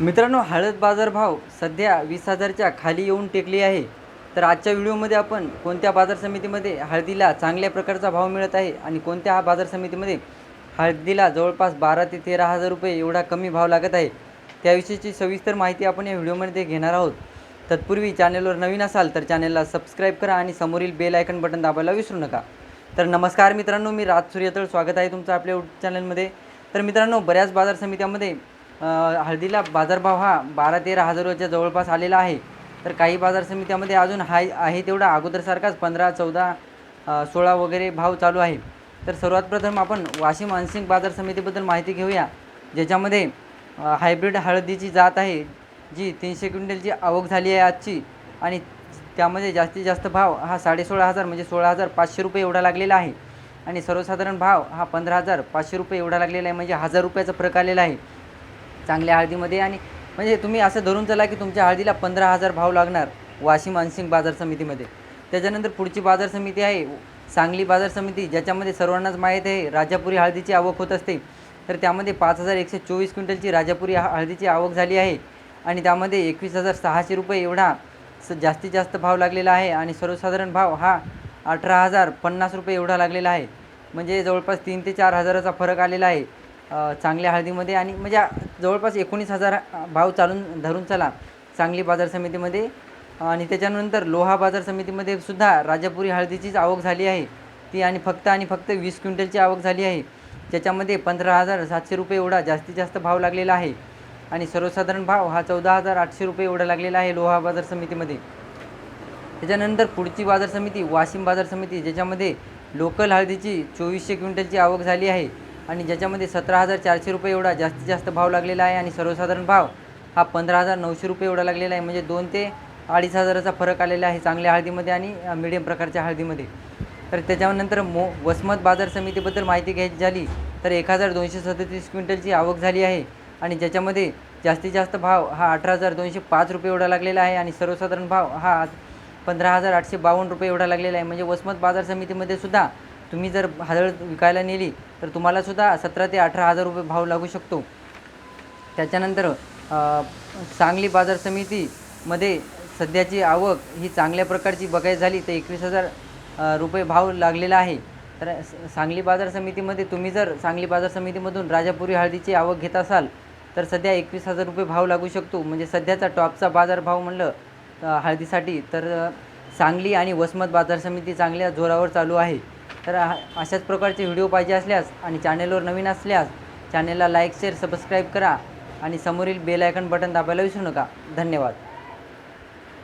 मित्रांनो हळद बाजारभाव सध्या वीस हजारच्या खाली येऊन टेकली आहे. तर आजच्या व्हिडिओमध्ये आपण कोणत्या बाजार समितीमध्ये हळदीला चांगल्या प्रकारचा भाव मिळत आहे आणि कोणत्या हा बाजार समितीमध्ये हळदीला जवळपास बारा ते तेरा हजार रुपये एवढा कमी भाव लागत आहे त्याविषयीची सविस्तर माहिती आपण या व्हिडिओमध्ये घेणार आहोत. तत्पूर्वी चॅनलवर नवीन असाल तर चॅनलला सबस्क्राईब करा आणि समोरील बेल आयकन बटन दाबायला विसरू नका. तर नमस्कार मित्रांनो मी राज सूर्यतळ. स्वागत आहे तुमचं आपल्या चॅनलमध्ये. तर मित्रांनो बऱ्याच बाजार समित्यामध्ये हळदीला बाजारभाव हा बारा तेरा हजाराच्या जवळपास आलेला आहे. तर काही बाजार समित्यामध्ये अजून हाय आहे तेवढा. अगोदरसारखाच पंधरा चौदा सोळा वगैरे भाव चालू आहे. तर सर्वात प्रथम आपण वाशिम अनसिंग बाजार समितीबद्दल माहिती घेऊया ज्याच्यामध्ये हायब्रिड हळदीची जात आहे जी तीनशे क्विंटलची आवक झाली आहे आजची. आणि त्यामध्ये जास्तीत जास्त भाव हा साडेसोळा हजार म्हणजे सोळा हजार पाचशे रुपये एवढा लागलेला आहे. आणि सर्वसाधारण भाव हा पंधरा हजार पाचशे रुपये एवढा लागलेला आहे म्हणजे हजार रुपयाचा फरक आलेला आहे. चांगल्या हळदीमध्ये आणि म्हणजे तुम्ही असं धरून चला की तुमच्या हळदीला पंधरा हजार भाव लागणार वाशिम मानसिंग बाजार समितीमध्ये. त्याच्यानंतर पुढची बाजार समिती आहे सांगली बाजार समिती ज्याच्यामध्ये सर्वांनाच माहीत आहे राजापुरी हळदीची आवक होत असते. तर त्यामध्ये पाच हजार एकशे चोवीस क्विंटलची राजापुरी हळदीची आवक झाली आहे आणि त्यामध्ये एकवीस हजार सहाशे रुपये एवढा स जास्तीत जास्त भाव लागलेला आहे आणि सर्वसाधारण भाव हा अठरा हजार पन्नास रुपये एवढा लागलेला आहे. म्हणजे जवळपास तीन ते चार हजाराचा फरक आलेला आहे. चांगल्या हळदीमध्ये आणि म्हणजे जवळपास एकोणीस हजार भाव चालून धरून चला सांगली बाजार समितीमध्ये. आणि त्याच्यानंतर लोहा बाजार समितीमध्ये सुद्धा राजापुरी हळदीचीच आवक झाली आहे. ती आणि फक्त आणि फक्त वीस क्विंटलची आवक झाली आहे. ज्याच्यामध्ये पंधरा हजार सातशे रुपये एवढा जास्तीत जास्त भाव लागलेला आहे. आणि सर्वसाधारण भाव हा चौदा हजार आठशे रुपये एवढा लागलेला आहे लोहा बाजार समितीमध्ये. त्याच्यानंतर पुढची बाजार समिती वाशिम बाजार समिती ज्याच्यामध्ये लोकल हळदीची चोवीसशे क्विंटलची आवक झाली आहे. आणि ज्याच्यामध्ये सतरा हजार चारशे रुपये एवढा जास्तीत जास्त भाव लागलेला आहे आणि सर्वसाधारण भाव हा पंधरा हजार नऊशे रुपये एवढा लागलेला आहे. म्हणजे दोन ते अडीच हजाराचा फरक आलेला आहे चांगल्या हळदीमध्ये आणि मिडियम प्रकारच्या हळदीमध्ये. तर त्याच्यानंतर मो वसमत बाजार समितीबद्दल माहिती घ्यायची झाली तर एक हजार दोनशे सदतीस क्विंटलची आवक झाली आहे. आणि ज्याच्यामध्ये जास्तीत जास्त भाव हा अठरा हजार दोनशे पाच रुपये एवढा लागलेला आहे आणि सर्वसाधारण भाव हा पंधरा हजार आठशे बावन्न रुपये एवढा लागलेला आहे. म्हणजे वसमत बाजार समितीमध्ये सुद्धा तुम्ही जर हळद विकायला नेली तर तुम्हालासुद्धा सतरा ते अठरा हजार रुपये भाव लागू शकतो. त्याच्यानंतर सांगली बाजार समितीमध्ये सध्याची आवक ही चांगल्या प्रकारची बघायची झाली तर एकवीस हजार रुपये भाव लागलेला आहे. तर सांगली बाजार समितीमध्ये तुम्ही जर सांगली बाजार समितीमधून राजापुरी हळदीची आवक घेत असाल तर सध्या एकवीस हजार रुपये भाव लागू शकतो. म्हणजे सध्याचा टॉपचा बाजार भाव म्हणलं हळदीसाठी तर सांगली आणि वसमत बाजार समिती चांगल्या जोरावर चालू आहे. तर अशाच प्रकारचे व्हिडिओ पाहिजे असल्यास आणि चॅनेलवर नवीन असल्यास चॅनेलला लाईक शेअर सबस्क्राईब करा आणि समोरील बेल आयकन बटन दाबायला विसरू नका. धन्यवाद.